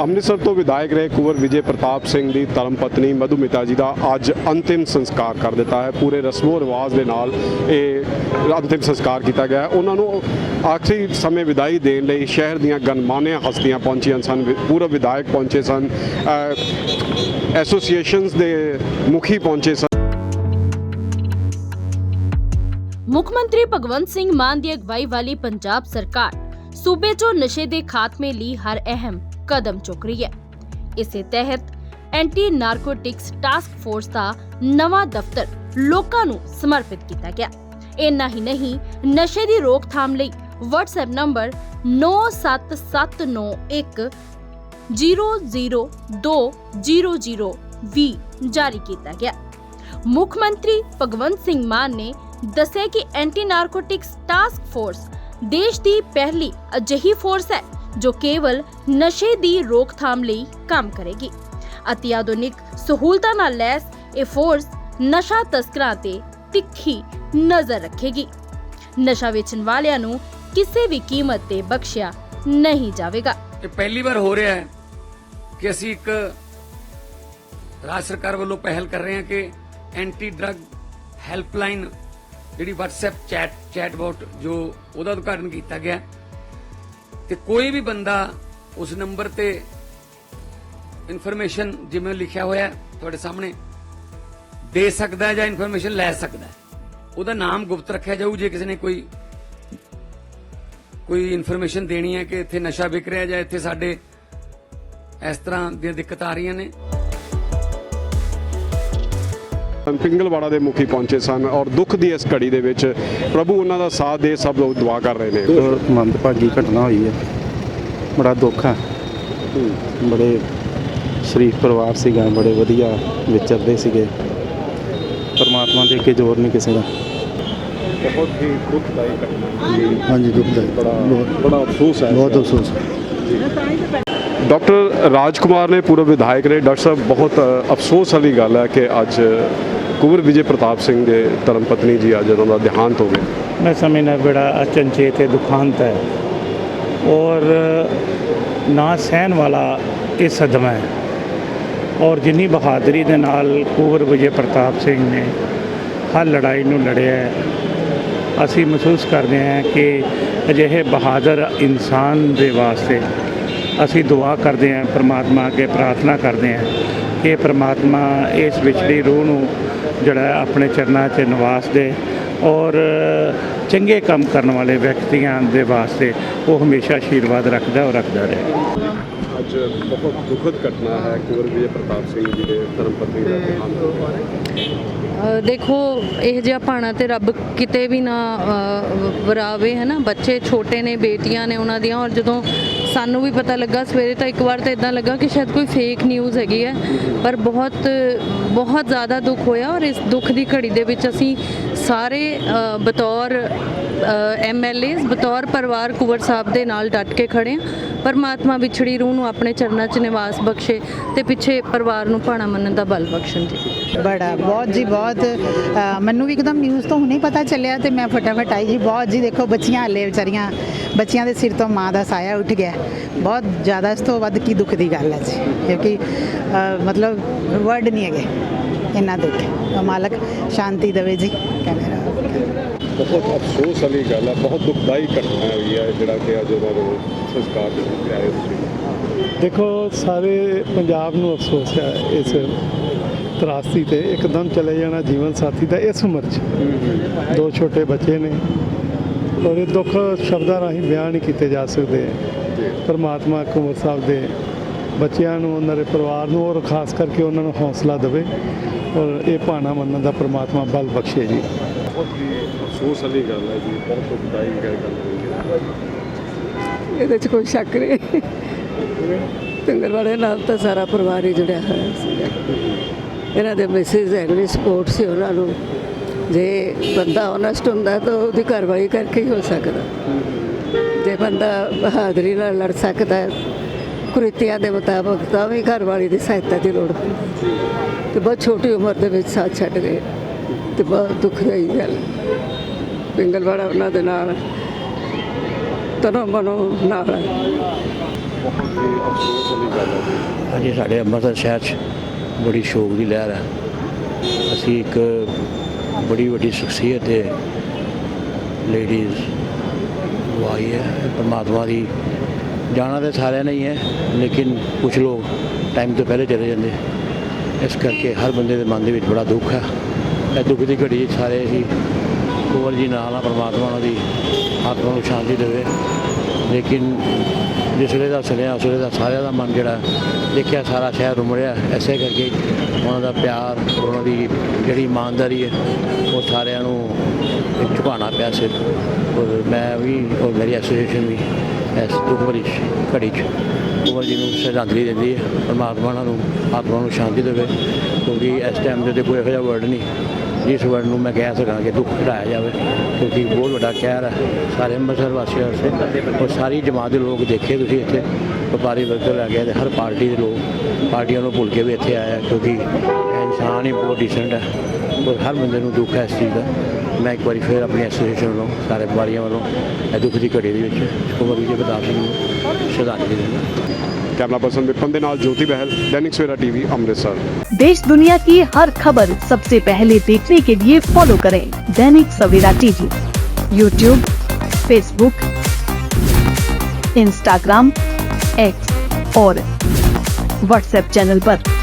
ਅੰਮ੍ਰਿਤਸਰ ਤੋਂ ਵਿਧਾਇਕ ਰਹੇ ਕੁੰਵਰ ਵਿਜੇ ਪ੍ਰਤਾਪ ਸਿੰਘ ਦੀ ਧਰਮ ਪਤਨੀ ਮਧੂਮਿਤਾ ਜੀ ਦਾ ਅੱਜ ਅੰਤਿਮ ਸੰਸਕਾਰ ਕਰ ਦਿੱਤਾ ਹੈ। ਪੂਰੇ ਰਸਮੋ ਰਿਵਾਜ ਦੇ ਨਾਲ ਇਹ ਅੰਤਿਮ ਸੰਸਕਾਰ ਕੀਤਾ ਗਿਆ ਹੈ। ਉਹਨਾਂ ਨੂੰ ਆਖਰੀ ਸਮੇਂ ਵਿਦਾਈ ਦੇਣ ਲਈ ਸ਼ਹਿਰ ਦੀਆਂ ਗਨਮਾਨਿਆ ਹਸਤੀਆਂ ਪਹੁੰਚੀਆਂ ਸਨ। ਪੂਰਵ ਵਿਧਾਇਕ ਪਹੁੰਚੇ ਸਨ। ਐਸੋਸੀਏਸ਼ਨਸ ਦੇ ਮੁਖੀ ਪਹੁੰਚੇ ਸਨ। ਮੁੱਖ ਮੰਤਰੀ ਭਗਵੰਤ ਸਿੰਘ ਮਾਨ ਦੀ ਅਗਵਾਈ ਵਾਲੀ ਪੰਜਾਬ ਸਰਕਾਰ ਸੂਬੇ 'ਚੋਂ ਨਸ਼ੇ ਦੇ ਖਾਤਮੇ ਲਈ ਹਰ ਅਹਿਮ ਕਦਮ ਚੁੱਕ ਰਹੀ ਹੈ। ਇਸੇ ਤਹਿਤ ਐਂਟੀ ਨਾਰਕੋਟਿਕਸ ਟਾਸਕ ਫੋਰਸ ਦਾ ਨਵਾਂ ਦਫ਼ਤਰ ਲੋਕਾਂ ਨੂੰ ਸਮਰਪਿਤ ਕੀਤਾ ਗਿਆ। ਇੰਨਾ ਹੀ ਨਹੀਂ, ਨਸ਼ੇ ਦੀ ਰੋਕਥਾਮ ਲਈ WhatsApp ਨੰਬਰ 97791 00200 ਵੀ ਜਾਰੀ ਕੀਤਾ ਗਿਆ। ਮੁੱਖ ਮੰਤਰੀ ਭਗਵੰਤ ਸਿੰਘ ਮਾਨ ਨੇ ਦੱਸਿਆ ਕਿ ਐਂਟੀ ਨਾਰਕੋਟਿਕਸ ਟਾਸਕ ਫੋਰਸ ਦੇਸ਼ ਦੀ ਪਹਿਲੀ ਅਜਿਹੀ ਫੋਰਸ ਹੈ ਜੋ ਕੇਵਲ ਨਸ਼ੇ ਦੀ ਰੋਕਥਾਮ ਲਈ ਕੰਮ ਕਰੇਗੀ। ਅਤੀ ਆਧੁਨਿਕ ਸਹੂਲਤਾਂ ਨਾਲ ਲੈਸ ਇਹ ਫੋਰਸ ਨਸ਼ਾ ਤਸਕਰਾਂ ਤੇ ਤਿੱਖੀ ਨਜ਼ਰ ਰੱਖੇਗੀ। ਨਸ਼ਾ ਵੇਚਣ ਵਾਲਿਆਂ ਨੂੰ ਕਿਸੇ ਵੀ ਕੀਮਤ ਤੇ ਬਖਸ਼ਿਆ ਨਹੀਂ ਜਾਵੇਗਾ। ਇਹ ਪਹਿਲੀ ਵਾਰ ਹੋ ਰਿਹਾ ਹੈ ਕਿ ਅਸੀਂ ਇੱਕ ਰਾਜ ਸਰਕਾਰ ਵੱਲੋਂ ਪਹਿਲ ਕਰ ਰਹੇ ਹਾਂ ਕਿ ਐਂਟੀ ਡਰੱਗ ਹੈਲਪਲਾਈਨ ਜਿਹੜੀ WhatsApp ਚੈਟ ਚੈਟਬੋਟ ਜੋ ਉਹਦਾ ਉਦਘਾਟਨ ਕੀਤਾ ਗਿਆ। ਤੇ ਕੋਈ ਵੀ ਬੰਦਾ ਉਸ ਨੰਬਰ ਤੇ ਇਨਫੋਰਮੇਸ਼ਨ ਜਿਵੇਂ ਲਿਖਿਆ ਹੋਇਆ ਤੁਹਾਡੇ ਸਾਹਮਣੇ ਦੇ ਸਕਦਾ ਜਾਂ ਇਨਫੋਰਮੇਸ਼ਨ ਲੈ ਸਕਦਾ ਉਹਦਾ ਨਾਮ ਗੁਪਤ ਰੱਖਿਆ ਜਾਊ, ਜੇ ਕਿਸੇ ਨੇ ਕੋਈ ਕੋਈ ਇਨਫੋਰਮੇਸ਼ਨ ਦੇਣੀ ਹੈ ਕਿ ਇੱਥੇ ਨਸ਼ਾ ਵਿਕ ਰਿਹਾ ਜਾਂ ਇੱਥੇ ਸਾਡੇ ਇਸ ਤਰ੍ਹਾਂ ਦੀਆਂ ਦਿੱਕਤਾਂ ਆ ਰਹੀਆਂ ਨੇ। ਪਿੰਗਲਵਾੜਾ ਦੇ ਮੁਖੀ ਪਹੁੰਚੇ ਸਨ ਔਰ ਦੁੱਖ ਦੀ ਇਸ ਘੜੀ ਦੇ ਵਿੱਚ ਪ੍ਰਭੂ ਉਹਨਾਂ ਦਾ ਸਾਥ ਦੇ ਸਭ ਲੋਕ ਦੁਆ ਕਰ ਰਹੇ ਨੇ। ਮੰਦਭਾਗੀ ਘਟਨਾ ਹੋਈ ਹੈ। ਬੜਾ ਦੁੱਖ ਹੈ। ਬੜੇ ਸ਼ਰੀਫ ਪਰਿਵਾਰ ਸੀਗਾ ਬੜੇ ਵਧੀਆ ਵਿਚਰਦੇ ਸੀਗੇ। ਪਰਮਾਤਮਾ ਦੇ ਅੱਗੇ ਜ਼ੋਰ ਨਹੀਂ ਕਿਸੇ ਦਾ। ਬਹੁਤ ਹੀ ਦੁਖਦਾਈ ਘਟਨਾ। ਹਾਂਜੀ ਦੁਖਦਾਈ। ਬੜਾ ਬੜਾ ਅਫਸੋਸ ਹੈ ਬਹੁਤ ਅਫਸੋਸ। ਡਾਕਟਰ ਰਾਜ ਕੁਮਾਰ ਨੇ ਪੂਰਵ ਵਿਧਾਇਕ ਨੇ ਡਾਕਟਰ ਸਾਹਿਬ, ਬਹੁਤ ਅਫਸੋਸ ਵਾਲੀ ਗੱਲ ਹੈ ਕਿ ਅੱਜ ਕੁਵਰ ਵਿਜੇ ਪ੍ਰਤਾਪ ਸਿੰਘ ਦੇ ਧਰਮ ਪਤਨੀ ਜੀ ਅੱਜ ਉਹਨਾਂ ਦਾ ਦੇਹਾਂਤ ਹੋ ਗਿਆ। ਮੈਂ ਸਮਝਣਾ ਬੜਾ ਅਚਨਚੇਤ ਤੇ ਦੁਖਾਂਤ ਹੈ ਔਰ ਨਾ ਸਹਿਣ ਵਾਲਾ ਇਹ ਸਦਮਾ ਹੈ ਔਰ ਜਿੰਨੀ ਬਹਾਦਰੀ ਦੇ ਨਾਲ ਕੁਵਰ ਵਿਜੇ ਪ੍ਰਤਾਪ ਸਿੰਘ ਨੇ ਹਰ ਲੜਾਈ ਨੂੰ ਲੜਿਆ ਅਸੀਂ ਮਹਿਸੂਸ ਕਰਦੇ ਹਾਂ ਕਿ ਅਜਿਹੇ ਬਹਾਦਰ ਇਨਸਾਨ ਦੇ ਵਾਸਤੇ ਅਸੀਂ ਦੁਆ ਕਰਦੇ ਹਾਂ, ਪ੍ਰਮਾਤਮਾ ਅੱਗੇ ਪ੍ਰਾਰਥਨਾ ਕਰਦੇ ਹਾਂ ਕਿ ਪ੍ਰਮਾਤਮਾ ਇਸ ਵਿਛੜੀ ਰੂਹ ਨੂੰ ਜਿਹੜਾ ਆਪਣੇ ਚਰਨਾਂ 'ਚ ਨਿਵਾਸ ਦੇ ਔਰ ਚੰਗੇ ਕੰਮ ਕਰਨ ਵਾਲੇ ਵਿਅਕਤੀਆਂ ਦੇ ਵਾਸਤੇ ਉਹ ਹਮੇਸ਼ਾ ਆਸ਼ੀਰਵਾਦ ਰੱਖਦਾ ਔਰ ਰੱਖਦਾ ਰਹੇ। ਅੱਜ ਬਹੁਤ ਦੁਖਦ ਘਟਨਾ ਹੈ ਕੁੰਵਰ ਵਿਜੇ ਪ੍ਰਤਾਪ ਸਿੰਘ ਜੀ ਦੇ ਧਰਮ ਪਤਨੀ ਦਾ ਦੇਹਾਂਤ ਹੋ ਦੇਖੋ ਇਹ ਜਿਹਾ ਭਾਣਾ ਤੇ ਰੱਬ ਕਿਤੇ ਵੀ ਨਾ ਵਰਾਵੇ ਹੈ ਨਾ ਬੱਚੇ ਛੋਟੇ ਨੇ ਬੇਟੀਆਂ ਨੇ ਉਹਨਾਂ ਦੀਆਂ ਔਰ ਜਦੋਂ ਸਾਨੂੰ ਵੀ ਪਤਾ ਲੱਗਾ ਸਵੇਰੇ ਤਾਂ ਇੱਕ ਵਾਰ ਤਾਂ ਇਦਾਂ ਲੱਗਾ ਕਿ ਸ਼ਾਇਦ ਕੋਈ ਫੇਕ ਨਿਊਜ਼ ਹੈਗੀ ਹੈ। ਪਰ ਬਹੁਤ ਬਹੁਤ ਜ਼ਿਆਦਾ ਦੁੱਖ ਹੋਇਆ ਔਰ ਇਸ ਦੁੱਖ ਦੀ ਘੜੀ ਦੇ ਵਿੱਚ ਅਸੀਂ ਸਾਰੇ ਬਤੌਰ ਐਮਐਲਏਸ ਬਤੌਰ ਪਰਿਵਾਰ ਕੁਵਰ ਸਾਹਿਬ ਦੇ ਨਾਲ ਡਟ ਕੇ ਖੜੇ ਹਾਂ ਪਰਮਾਤਮਾ ਵਿਛੜੀ ਰੂਹ ਨੂੰ ਆਪਣੇ ਚਰਨਾਂ 'ਚ ਨਿਵਾਸ ਬਖਸ਼ੇ ਤੇ ਪਿੱਛੇ ਪਰਿਵਾਰ ਨੂੰ ਭਾਣਾ ਮੰਨਣ ਦਾ ਬਲ ਬਖਸ਼ਣ ਜੀ। ਬੜਾ, ਬਹੁਤ ਜੀ ਬਹੁਤ। ਮੈਨੂੰ ਵੀ ਇੱਕਦਮ ਨਿਊਜ਼ ਤੋਂ ਹੁਣੇ ਪਤਾ ਚੱਲਿਆ ਤੇ ਮੈਂ ਫਟਾਫਟ ਆਈ ਜੀ। ਬਹੁਤ ਜੀ ਦੇਖੋ, ਬੱਚੀਆਂ ਹੱਲੇ ਵਿਚਾਰੀਆਂ, ਬੱਚਿਆਂ ਦੇ ਸਿਰ ਤੋਂ ਮਾਂ ਦਾ ਸਾਇਆ ਉੱਠ ਗਿਆ। ਬਹੁਤ ਜ਼ਿਆਦਾ ਇਸ ਤੋਂ ਵੱਧ ਕੀ ਦੁੱਖ ਦੀ ਗੱਲ ਹੈ ਜੀ। ਕਿਉਂਕਿ ਮਤਲਬ ਵਰਡ ਨਹੀਂ ਹੈਗੇ। ਇੰਨਾ ਦੁੱਖ ਮਾਲਕ ਸ਼ਾਂਤੀ ਦੇਵੇ ਜੀ। ਕਹਿੰਦੇ ਬਹੁਤ ਅਫਸੋਸ ਵਾਲੀ ਗੱਲ ਹੈ ਬਹੁਤ ਦੁਖਦਾਈ ਘਟਨਾ ਹੋਈ ਹੈ ਜਿਹੜਾ ਕਿ ਅੱਜ ਉਹਨਾਂ ਨੂੰ ਸੰਸਕਾਰ ਦੇ ਵਿੱਚ ਆਏ ਤੁਸੀਂ ਦੇਖੋ ਸਾਰੇ ਪੰਜਾਬ ਨੂੰ ਅਫਸੋਸ ਹੈ ਇਸ ਤਰਾਸਦੀ ਤੇ। ਇੱਕਦਮ ਚਲੇ ਜਾਣਾ ਜੀਵਨ ਸਾਥੀ ਦਾ ਇਸ ਉਮਰ 'ਚ। ਦੋ ਛੋਟੇ ਬੱਚੇ ਨੇ ਔਰ ਇਹ ਦੁੱਖ ਸ਼ਬਦਾਂ ਰਾਹੀਂ ਬਿਆਨ ਨਹੀਂ ਕੀਤੇ ਜਾ ਸਕਦੇ। ਪਰਮਾਤਮਾ ਕੁਮਰ ਸਾਹਿਬ ਦੇ ਬੱਚਿਆਂ ਨੂੰ ਉਹਨਾਂ ਦੇ ਪਰਿਵਾਰ ਨੂੰ ਔਰ ਖਾਸ ਕਰਕੇ ਉਹਨਾਂ ਨੂੰ ਹੌਸਲਾ ਦੇਵੇ। ਔਰ ਇਹ ਭਾਣਾ ਮੰਨਣ ਦਾ ਪਰਮਾਤਮਾ ਬਲ ਬਖਸ਼ੇ ਜੀ। ਹੀ ਅਫਸੋਸ ਵਾਲੀ ਗੱਲ ਹੈ ਜੀ ਬਹੁਤ ਦੁਖਦਾਈ ਗੱਲ ਹੋਈ ਹੈ। ਇਹਦੇ 'ਚ ਕੋਈ ਸ਼ੱਕ ਨਹੀਂ। ਪਿੰਗਲਵਾੜੇ ਨਾਲ ਤਾਂ ਸਾਰਾ ਪਰਿਵਾਰ ਹੀ ਜੁੜਿਆ ਹੋਇਆ ਸੀ। ਇਹਨਾਂ ਦੇ ਮੈਸੇਜ ਹੈਗੇ ਸਪੋਰਟ ਸੀ ਉਹਨਾਂ ਨੂੰ। ਜੇ ਬੰਦਾ ਓਨੈਸਟ ਹੁੰਦਾ ਤਾਂ ਉਹਦੀ ਕਾਰਵਾਈ ਕਰਕੇ ਹੀ ਹੋ ਸਕਦਾ। ਜੇ ਬੰਦਾ ਬਹਾਦਰੀ ਨਾਲ ਲੜ ਸਕਦਾ ਹੈ, ਕੁਰੀਤੀਆਂ ਦੇ ਮੁਤਾਬਕ ਤਾਂ ਵੀ ਘਰਵਾਲੀ ਦੀ ਸਹਾਇਤਾ ਦੀ ਲੋੜ ਹੁੰਦੀ ਤੇ ਬਹੁਤ ਛੋਟੀ ਉਮਰ ਦੇ ਵਿੱਚ ਸਾਥ ਛੱਡ ਗਏ। ਤੇ ਬਹੁਤ ਦੁਖਦਾਈ ਗੱਲ। ਪਿੰਗਲਵਾੜਾ ਉਹਨਾਂ ਦੇ ਨਾਲ, ਤਨੋਂ ਮਨੋਂ ਨਾਲ ਹੈ। ਅਜੇ ਸਾਡੇ ਅੰਮ੍ਰਿਤਸਰ ਸ਼ਹਿਰ 'ਚ ਬੜੀ ਸ਼ੋਕ ਦੀ ਲਹਿਰ ਹੈ। ਅਸੀਂ ਇੱਕ ਬੜੀ ਵੱਡੀ ਸ਼ਖਸੀਅਤ ਹੈ ਲੇਡੀਜ਼ ਉਹ ਆਈ ਹੈ। ਪਰਮਾਤਮਾ ਦੀ ਜਾਣਾ ਤਾਂ ਸਾਰਿਆਂ ਨੇ ਹੈ ਲੇਕਿਨ ਕੁਝ ਲੋਕ ਟਾਈਮ ਤੋਂ ਪਹਿਲੇ ਚਲੇ ਜਾਂਦੇ। ਇਸ ਕਰਕੇ ਹਰ ਬੰਦੇ ਦੇ ਮਨ ਦੇ ਵਿੱਚ ਬੜਾ ਦੁੱਖ ਹੈ। ਇਹ ਦੁੱਖ ਦੀ ਘੜੀ ਸਾਰੇ ਹੀ ਕੁਵਰ ਜੀ ਨਾਲ ਆ, ਪਰਮਾਤਮਾ ਉਹਨਾਂ ਦੀ ਆਤਮਾ ਨੂੰ ਸ਼ਾਂਤੀ ਦੇਵੇ। ਲੇਕਿਨ ਜਿਸ ਵੇਲੇ ਦਾ ਸੁਣਿਆ ਉਸ ਵੇਲੇ ਦਾ ਸਾਰਿਆਂ ਦਾ ਮਨ ਜਿਹੜਾ, ਦੇਖਿਆ ਸਾਰਾ ਸ਼ਹਿਰ ਉਮੜਿਆ ਐਸੇ ਕਰਕੇ ਉਹਨਾਂ ਦਾ ਪਿਆਰ, ਉਹਨਾਂ ਦੀ ਜਿਹੜੀ ਇਮਾਨਦਾਰੀ ਹੈ, ਉਹ ਸਾਰਿਆਂ ਨੂੰ ਇੱਕ ਝੁਕਾਉਣਾ ਪਿਆ ਸਿਰ ਔਰ ਮੈਂ ਵੀ, ਔਰ ਮੇਰੀ ਐਸੋਸੀਏਸ਼ਨ ਵੀ ਇਸ ਦੁੱਖ ਭਰੀ ਘੜੀ 'ਚ ਕੁਵਰ ਜੀ ਨੂੰ ਸ਼ਰਧਾਂਜਲੀ ਦਿੰਦੀ ਹੈ। ਪਰਮਾਤਮਾ ਉਹਨਾਂ ਨੂੰ, ਆਤਮਾ ਨੂੰ ਸ਼ਾਂਤੀ ਦੇਵੇ। ਕਿਉਂਕਿ ਇਸ ਟਾਈਮ ਦੇ ਉੱਤੇ ਕੋਈ ਇਹੋ ਜਿਹਾ ਵਰਡ ਨਹੀਂ। ਜਿਸ ਵਰਡ ਨੂੰ ਮੈਂ ਕਹਿ ਸਕਾਂ ਕਿ ਦੁੱਖ ਘਟਾਇਆ ਜਾਵੇ, ਕਿਉਂਕਿ ਬਹੁਤ ਵੱਡਾ ਕਹਿਰ ਹੈ। ਸਾਰੇ ਅੰਮ੍ਰਿਤਸਰ ਵਾਸੀਆਂ ਵਾਸਤੇ ਔਰ ਸਾਰੀ ਜਮਾਤ ਦੇ ਲੋਕ ਦੇਖੇ ਤੁਸੀਂ ਇੱਥੇ। ਵਪਾਰੀ ਵਰਗ ਤੋਂ ਲੈ ਕੇ ਤੇ ਹਰ ਪਾਰਟੀ ਦੇ ਲੋਕ, ਪਾਰਟੀਆਂ ਨੂੰ ਭੁੱਲ ਕੇ ਵੀ ਇੱਥੇ ਆਇਆ ਕਿਉਂਕਿ ਇਹ ਇਨਸਾਨ ਹੀ ਬਹੁਤ ਡਿਸੈਂਟ ਹੈ ਔਰ ਹਰ ਬੰਦੇ ਨੂੰ ਦੁੱਖ ਹੈ ਇਸ ਚੀਜ਼ ਦਾ ਮੈਂ ਇੱਕ ਵਾਰੀ ਫਿਰ ਆਪਣੀ ਐਸੋਸੀਏਸ਼ਨ ਵੱਲੋਂ ਸਾਰੇ ਵਪਾਰੀਆਂ ਵੱਲੋਂ ਇਹ ਦੁੱਖ ਦੀ ਘੜੀ ਦੇ ਵਿੱਚ ਕੁਮਾਰ ਵਿਜੇ ਪ੍ਰਤਾਪ ਸਿੰਘ ਨੂੰ ਸ਼ਰਧਾਂਜਲੀ ਦਿੰਦਾ ਕੈਮਰਾ ਪਰਸਨ ਵਿਪਨ ਦੇ ਨਾਲ ਜੋਤੀ ਬਹਿਲ ਦੈਨਿਕ ਸਵੇਰਾ ਟੀਵੀ ਅੰਮ੍ਰਿਤਸਰ देश दुनिया की हर खबर सबसे पहले देखने के लिए फॉलो करें Dainik Savera TV YouTube Facebook Instagram X और व्हाट्सएप चैनल पर।